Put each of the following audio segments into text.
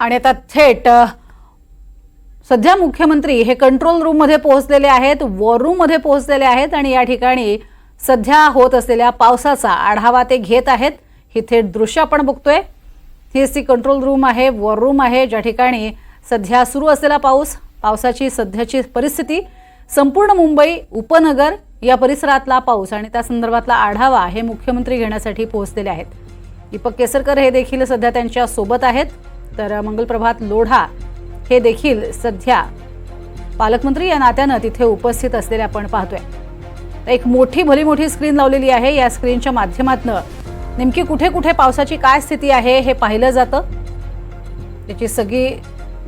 आणि आता थेट सध्या मुख्यमंत्री हे कंट्रोल रूममध्ये पोहोचलेले आहेत वॉर रूममध्ये पोहोचलेले आहेत आणि या ठिकाणी सध्या होत असलेल्या पावसाचा आढावा ते घेत आहेत. ही थेट दृश्य आपण बघतोय. ही ती कंट्रोल रूम आहे वॉर रूम आहे ज्या ठिकाणी सध्या सुरू असलेला पाऊस पावसाची सध्याची परिस्थिती. संपूर्ण मुंबई उपनगर या परिसरातला पाऊस आणि त्या संदर्भातला आढावा हे मुख्यमंत्री घेण्यासाठी पोहोचलेले आहेत. दीपक केसरकर हे देखील सध्या त्यांच्यासोबत आहेत. तर मंगलप्रभात लोढा हे देखील सध्या पालकमंत्री या नात्यानं तिथे उपस्थित असलेले आपण पाहतोय. एक मोठी भली मोठी स्क्रीन लावलेली आहे. या स्क्रीनच्या माध्यमातनं नेमकी कुठे कुठे पावसाची काय स्थिती आहे हे पाहिलं जातं. त्याची सगळी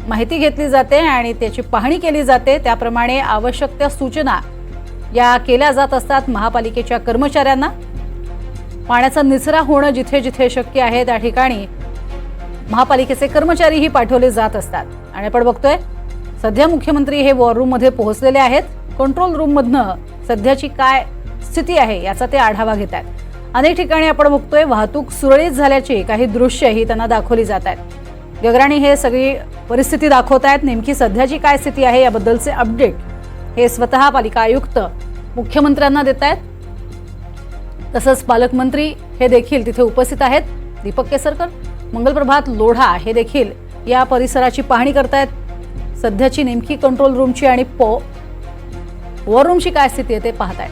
माहिती घेतली जाते आणि त्याची पाहणी केली जाते. त्याप्रमाणे आवश्यक त्या सूचना या केल्या जात असतात महापालिकेच्या कर्मचाऱ्यांना. पाण्याचा निचरा होणं जिथे जिथे शक्य आहे त्या ठिकाणी महापालिकेचे कर्मचारीही पाठवले जात असतात. आणि आपण बघतोय सध्या मुख्यमंत्री हे वॉर रूममध्ये पोहोचलेले आहेत. कंट्रोल रूममधनं सध्याची काय स्थिती आहे याचा ते आढावा घेत आहेत. अनेक ठिकाणी आपण बघतोय वाहतूक सुरळीत झाल्याची काही दृश्यही त्यांना दाखवली जात आहेत. गगराणी हे सगळी परिस्थिती दाखवत आहेत. नेमकी सध्याची काय स्थिती आहे याबद्दलचे अपडेट हे स्वतः पालिका आयुक्त मुख्यमंत्र्यांना देत आहेत. तसंच पालकमंत्री हे देखील तिथे उपस्थित आहेत. दीपक केसरकर मंगलप्रभात लोढा हे देखील या परिसराची पाहणी करतायत. सध्याची नेमकी कंट्रोल रूमची आणि पो वॉर रूमची काय स्थिती आहे ते पाहतायत.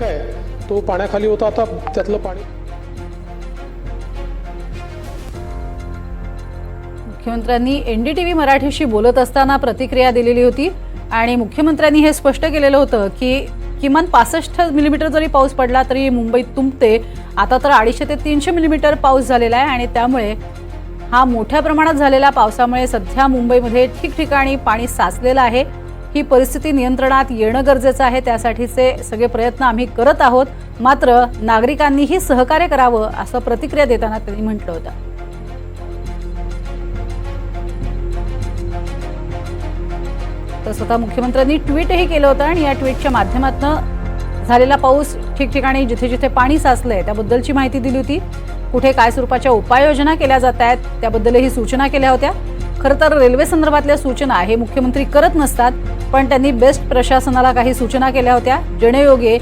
काय? तो पाण्याखाली होता आता त्यातलं पाणी मुख्यमंत्र्यांनी एनडीटीव्ही मराठीशी बोलत असताना प्रतिक्रिया दिलेली होती आणि मुख्यमंत्र्यांनी हे स्पष्ट केलेलं होतं की किमान पासष्ट मिलीमीटर जरी पाऊस पडला तरी मुंबईत तुंबते आता तर अडीचशे ते तीनशे मिलीमीटर पाऊस झालेला आहे आणि त्यामुळे हा मोठ्या प्रमाणात झालेल्या पावसामुळे सध्या मुंबईमध्ये ठिकठिकाणी पाणी साचलेलं आहे. ही परिस्थिती नियंत्रणात येणं गरजेचं आहे त्यासाठीचे सगळे प्रयत्न आम्ही करत आहोत. मात्र नागरिकांनीही सहकार्य करावं असं प्रतिक्रिया देताना त्यांनी म्हटलं होतं. तर स्वतः मुख्यमंत्र्यांनी ट्विटही केलं होतं आणि या ट्विटच्या माध्यमातून झालेला पाऊस ठिकठिकाणी जिथे जिथे पाणी साचलंय त्याबद्दलची माहिती दिली होती. कुठे काय स्वरूपाच्या उपाययोजना केल्या जात आहेत त्याबद्दलही सूचना केल्या होत्या. खरं तर रेल्वे संदर्भातल्या सूचना हे मुख्यमंत्री करत नसतात पण त्यांनी बेस्ट प्रशासनाला काही सूचना केल्या होत्या. जेणेयोगे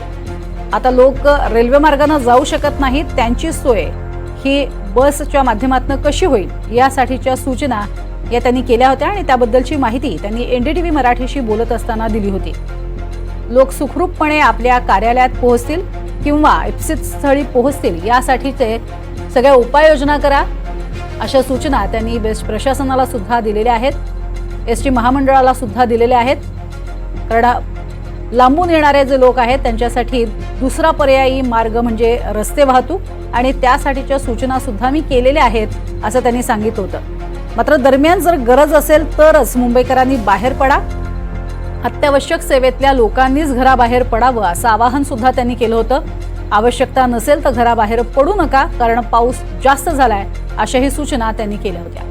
आता लोक रेल्वे मार्गाने जाऊ शकत नाहीत त्यांची सोय ही बसच्या माध्यमातून कशी होईल यासाठीच्या सूचना या त्यांनी केल्या होत्या आणि त्याबद्दलची माहिती त्यांनी एनडीटीव्ही मराठीशी बोलत असताना दिली होती. लोक सुखरूपपणे आपल्या कार्यालयात पोहोचतील किंवा इप्सित स्थळी पोहोचतील यासाठीचे सगळ्या उपाययोजना करा अशा सूचना त्यांनी बेस्ट प्रशासनाला सुद्धा दिलेल्या आहेत एस टी महामंडळाला सुद्धा दिलेल्या आहेत. कारण लांबून येणारे जे लोक आहेत त्यांच्यासाठी दुसरा पर्यायी मार्ग म्हणजे रस्ते वाहतूक आणि त्यासाठीच्या सूचनासुद्धा मी केलेल्या आहेत असं त्यांनी सांगितलं होतं. मात्र दरम्यान जर गरज असेल तरच मुंबईकरांनी बाहेर पडा. अत्यावश्यक सेवेतल्या लोकांनीच घराबाहेर पडावं असं आवाहन सुद्धा त्यांनी केलं होतं. आवश्यकता नसेल तर घराबाहेर पडू नका कारण पाऊस जास्त झालाय अशाही सूचना त्यांनी केल्या होत्या.